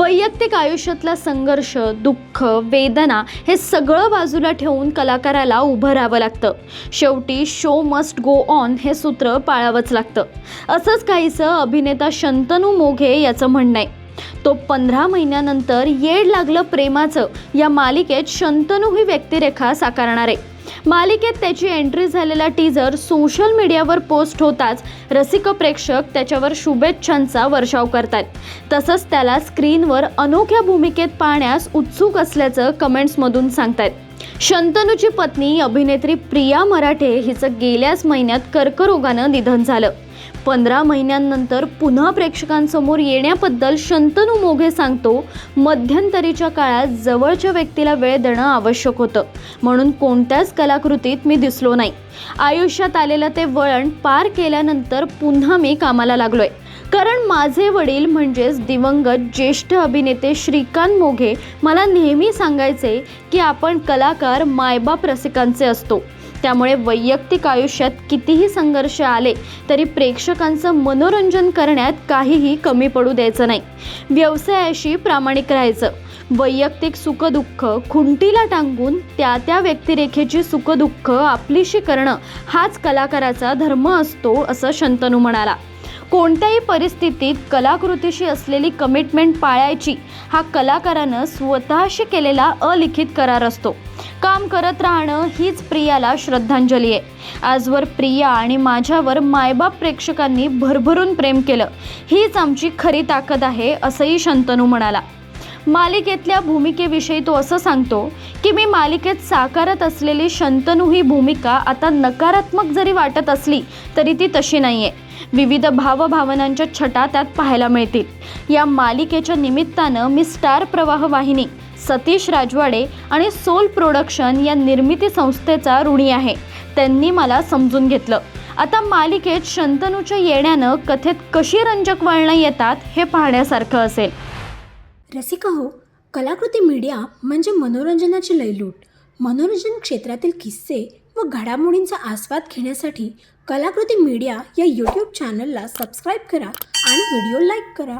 वैयक्तिक आयुष्यातला संघर्ष दुःख वेदना हे सगळं बाजूला ठेवून कलाकाराला उभं राहावं लागतं. शेवटी शो मस्ट गो ऑन हे सूत्र पाळावंच लागतं. असंच काहीसं अभिनेता शंतनू मोघे याचं म्हणणं आहे. तो पंधरा महिन्यानंतर येड लागलं प्रेमाचं या मालिकेत शंतनू ही व्यक्तिरेखा साकारणार आहे. मालिकेत त्याची एंट्री झालेला टीजर सोशल मीडियावर पोस्ट होताच रसिक प्रेक्षक त्याच्यावर शुभेच्छांचा वर्षाव करतात तसंच त्याला स्क्रीनवर अनोख्या भूमिकेत पाहण्यास उत्सुक असल्याचं कमेंट्समधून सांगतात शंतनूची पत्नी अभिनेत्री प्रिया मराठे हिचं गेल्याच महिन्यात कर्करोगानं निधन झालं. पंधरा महिन्यांनंतर पुन्हा प्रेक्षकांसमोर येण्याबद्दल शंतनू मोघे सांगतो मध्यंतरीच्या काळात जवळच्या व्यक्तीला वेळ देणं आवश्यक होतं. म्हणून कोणत्याच कलाकृतीत मी दिसलो नाही. आयुष्यात आलेलं ते वळण पार केल्यानंतर पुन्हा मी कामाला लागलोय. कारण माझे वडील म्हणजेच दिवंगत ज्येष्ठ अभिनेते श्रीकांत मोघे मला नेहमी सांगायचे की आपण कलाकार मायबाप रसिकांचे असतो. त्यामुळे वैयक्तिक आयुष्यात कितीही संघर्ष आले तरी प्रेक्षकांचं मनोरंजन करण्यात काहीही कमी पडू द्यायचं नाही. व्यवसायाशी प्रामाणिक राहायचं. वैयक्तिक सुखदुःख खुंटीला टांगून त्या त्या व्यक्तिरेखेची सुखदुःख आपलीशी करणं हाच कलाकाराचा धर्म असतो असं शंतनू म्हणाला. कोणत्याही परिस्थितीत कलाकृतीशी असलेली कमिटमेंट पाळायची हा कलाकारानं स्वतःशी केलेला अलिखित करार असतो. काम करत राहणं हीच प्रियाला श्रद्धांजली आहे. आजवर प्रिया आणि माझ्यावर मायबाप प्रेक्षकांनी भरभरून प्रेम केलं. हीच आमची खरी ताकद आहे असंही शंतनू म्हणाला. मालिकेतल्या भूमिकेविषयी तो असं सांगतो की मी मालिकेत साकारत असलेली शंतनू ही भूमिका आता नकारात्मक जरी वाटत असली तरी ती तशी नाही आहे विविध भावभावनांच्या छटा त्यात पाहायला मिळतील. या मालिकेच्या निमित्तानं मी स्टार प्रवाह वाहिनी सतीश राजवाडे आणि सोल प्रोडक्शन या निर्मिती संस्थेचा ऋणी आहे. त्यांनी मला समजून घेतलं. आता मालिकेत शंतनूच्या येण्यानं कथेत कशी रंजक वळणं येतात हे पाहण्यासारखं असेल. रसिका हो कलाकृती मीडिया म्हणजे मनोरंजनाची लयलूट. मनोरंजन क्षेत्रातील किस्से व घडामोडींचा आस्वाद घेण्यासाठी कलाकृती मीडिया या यूट्यूब चॅनलला सबस्क्राईब करा आणि व्हिडिओ लाईक करा.